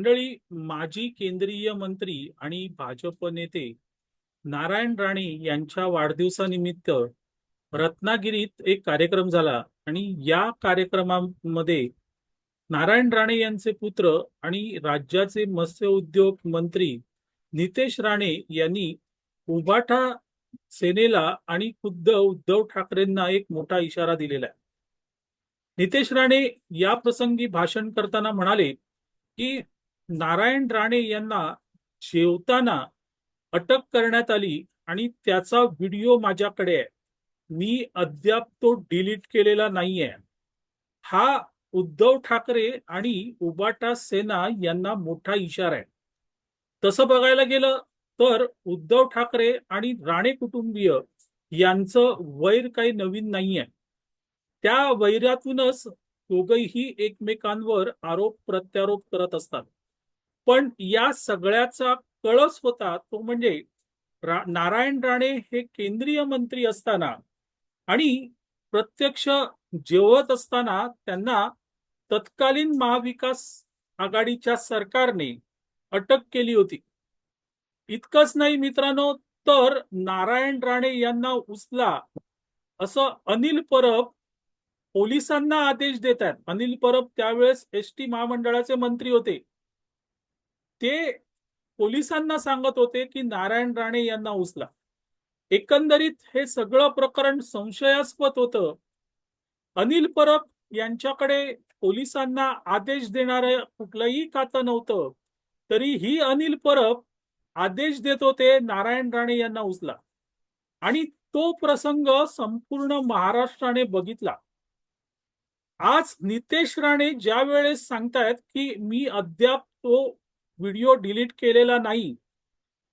मंडळी माजी केंद्रीय मंत्री आणि भाजप नेते नारायण राणे यांच्या वाढदिवसानिमित्त रत्नागिरीत एक कार्यक्रम झाला आणि या कार्यक्रमामध्ये नारायण राणे यांचे पुत्र आणि राज्याचे मत्स्य उद्योग मंत्री नितेश राणे यांनी उभाटा सेनेला आणि खुद्द उद्धव ठाकरेंना एक मोठा इशारा दिलेला आहे. नितेश राणे या प्रसंगी भाषण करताना म्हणाले की नारायण राणे यांना जेवताना अटक करण्यात आली आणि त्याचा व्हिडिओ माझ्याकडे आहे. मी अद्याप तो डिलीट केलेला नाहीये. हा उद्धव ठाकरे आणि उबाटा सेना यांना मोठा इशारा आहे. तसं बघायला गेलं तर उद्धव ठाकरे आणि राणे कुटुंबीय यांचं वैर काही नवीन नाहीये. त्या वैरातूनच दोघही एकमेकांवर आरोप प्रत्यारोप करत असतात. पण या सगळ्याचा कळस होता तो म्हणजे रा, नारायण राणे हे केंद्रीय मंत्री असताना आणि प्रत्यक्ष जेवत असताना त्यांना तत्कालीन महाविकास आघाडीच्या सरकारने अटक केली होती. इतकंच नाही मित्रांनो तर नारायण राणे यांना उचला असं अनिल परब पोलिसांना आदेश देतात अनिल परब त्यावेळेस एस टी महामंडळाचे मंत्री होते. ते पोलिसांना सांगत होते की नारायण राणे यांना उचला. एकंदरीत हे सगळं प्रकरण संशयास्पद होतं. अनिल परब यांच्याकडे पोलिसांना आदेश देणारं कुठलंही खातं नव्हतं तरी ही अनिल परब आदेश देत होते नारायण राणे यांना उचला. आणि तो प्रसंग संपूर्ण महाराष्ट्राने बघितला. आज नितेश राणे ज्या वेळेस सांगतायत की मी अद्याप तो व्हिडिओ डिलीट केलेला नाही.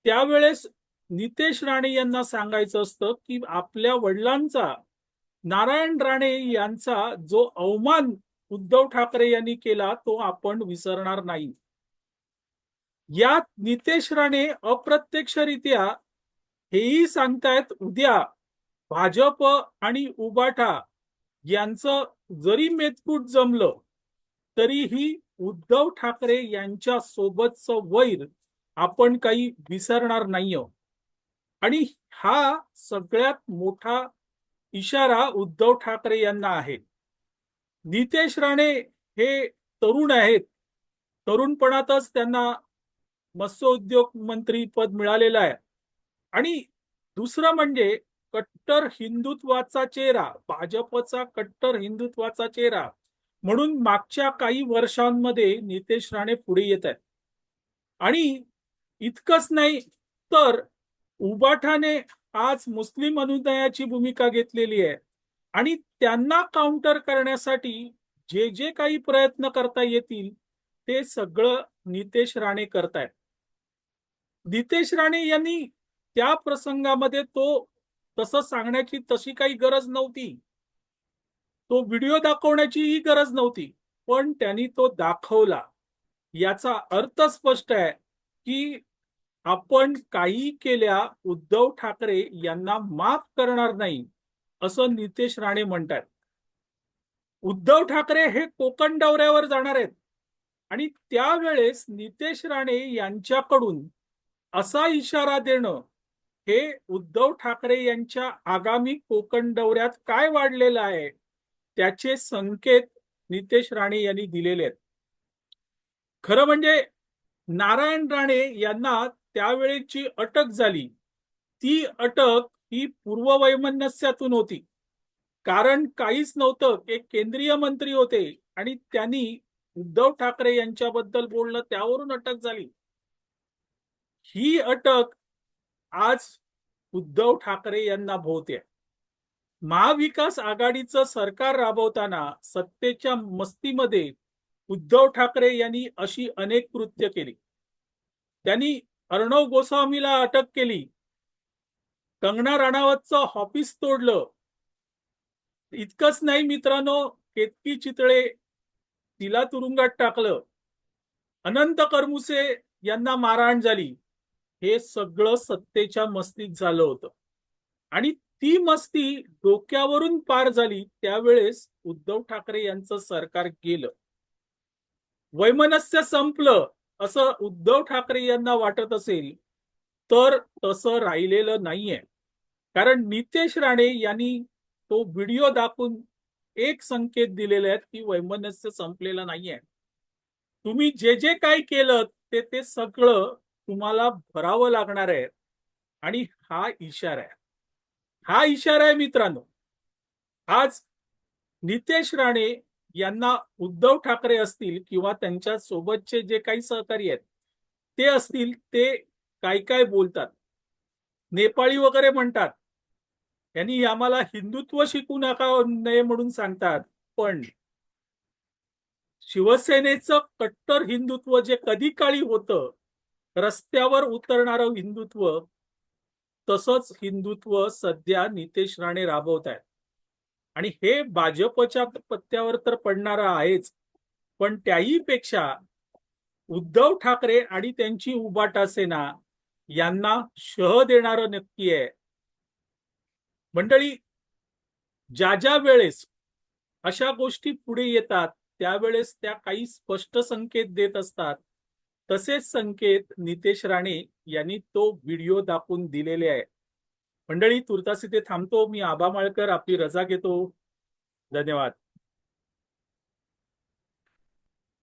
त्यावेळेस नितेश राणे यांना सांगायचं असतं की आपल्या वडिलांचा नारायण राणे यांचा जो अवमान उद्धव ठाकरे यांनी केला तो आपण विसरणार नाही. यात नितेश राणे अप्रत्यक्षरित्या हेही सांगतायत उद्या भाजप आणि उबाठा यांचं जरी मेतकूट जमलं तरीही उद्धव ठाकरे यांच्या सोबतचं वैर आपण काही विसरणार नाही आणि हा सगळ्यात मोठा इशारा उद्धव ठाकरे यांना आहे. नितेश राणे हे तरुण आहेत. तरुणपणातच त्यांना मत्स्य उद्योग मंत्री पद मिळालेलं आहे. आणि दुसरं म्हणजे कट्टर हिंदुत्वाचा चेहरा भाजपचा कट्टर हिंदुत्वाचा चेहरा म्हणून मागच्या काही वर्षांमध्ये नितेश राणे पुढे येत आहेत. आणि इतकंच नाही तर उबाठाने आज मुस्लिम अनुदयाची भूमिका घेतलेली आहे. आणि त्यांना काउंटर करण्यासाठी जे जे काही प्रयत्न करता येतील ते सगळं नितेश राणे करतायत. नितेश राणे यांनी त्या प्रसंगामध्ये तो तसं सांगण्याची तशी काही गरज नव्हती. तो व्हिडिओ दाखवण्याचीही गरज नव्हती पण त्यांनी तो दाखवला. याचा अर्थ स्पष्ट आहे की आपण काही केल्या उद्धव ठाकरे यांना माफ करणार नाही असं नितेश राणे म्हणतात. उद्धव ठाकरे हे कोकण दौऱ्यावर जाणार आहेत आणि त्यावेळेस नितेश राणे यांच्याकडून असा इशारा देणं हे उद्धव ठाकरे यांच्या आगामी कोकण दौऱ्यात काय वाढलेलं आहे? त्याचे संकेत नितेश राणे यांनी दिलेले आहेत. खरं म्हणजे नारायण राणे यांना त्यावेळेची अटक झाली. ती अटक ही पूर्ववैमनस्यातून होती. कारण काहीच नव्हतं एक केंद्रीय मंत्री होते आणि त्यांनी उद्धव ठाकरे यांच्याबद्दल बोलणं त्यावरून अटक झाली. ही अटक आज उद्धव ठाकरे यांना भोवते. महाविकास आघाडीचं सरकार राबवताना सत्तेच्या मस्तीमध्ये उद्धव ठाकरे यांनी अशी अनेक कृत्य केली. त्यांनी अर्णव गोस्वामीला अटक केली. कंगना राणावतचं ऑफिस तोडलं. इतकंच नाही मित्रांनो केतकी चितळे तिला तुरुंगात टाकलं. अनंत करमुसे यांना मारहाण झाली. हे सगळं सत्तेच्या मस्तीत झालं होतं. आणि ती मस्ती डोक्यावरून पार झाली त्यावेळेस उद्धव ठाकरे यांचं सरकार गेलं. वैमनस्य संपलं असं उद्धव ठाकरे यांना वाटत असेल तर तसं राहिलेलं नाहीये. कारण नितेश राणे यांनी तो व्हिडिओ दाखवून एक संकेत दिलेले आहेत की वैमनस्य संपलेलं नाहीये. तुम्ही जे जे काही केलं ते ते सगळं तुम्हाला भरावं लागणार आहे. आणि हा इशारा आहे. हा इशारा आहे मित्रांनो. आज नितेश राणे यांना उद्धव ठाकरे असतील किंवा त्यांच्या सोबतचे जे काही सहकारी आहेत ते असतील ते काय काय बोलतात नेपाळी वगैरे म्हणतात. यांनी आम्हाला हिंदुत्व शिकू नका नये म्हणून सांगतात पण शिवसेनेचं कट्टर हिंदुत्व जे कधी काळी होतं रस्त्यावर उतरणारं हिंदुत्व तसंच हिंदुत्व सध्या नितेश राणे राबवत आहेत आणि हे भाजपच्या पत्त्यावर तर पडणार आहेच पण त्याही पेक्षा उद्धव ठाकरे आणि त्यांची उबाटा सेना यांना शह देणारं नक्की आहे. मंडळी ज्या ज्या वेळेस अशा गोष्टी पुढे येतात त्यावेळेस त्या काही स्पष्ट संकेत देत असतात. तसेच संकेत नितेश राणे यांनी तो व्हिडिओ दाखवून दिलेले आहे मंडळी तुर्तास इथे थांबतो. मी आबा माळकर आपली रजा घेतो. धन्यवाद.